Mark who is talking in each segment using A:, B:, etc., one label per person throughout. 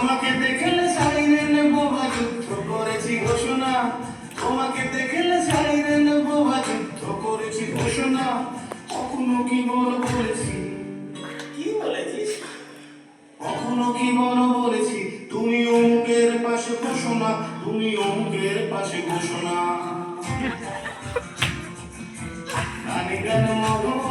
A: তোমাকে দেখলে শাড়িরে নেব যুদ্ধ করেছি ঘোষণা। তোমাকে দেখলে শাড়িরে নেব যুদ্ধ করেছি ঘোষণা। কখনো কি বড় বলেছি?
B: কি বলেছিস?
A: কখনো কি বড় বলেছি? তুমি অমুকের পাশে ঘোষণা তুমি অমুকের পাশে ঘোষণা। গান গান
B: মগ্ন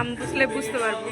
C: নাম বুঝলে বুঝতে পারব।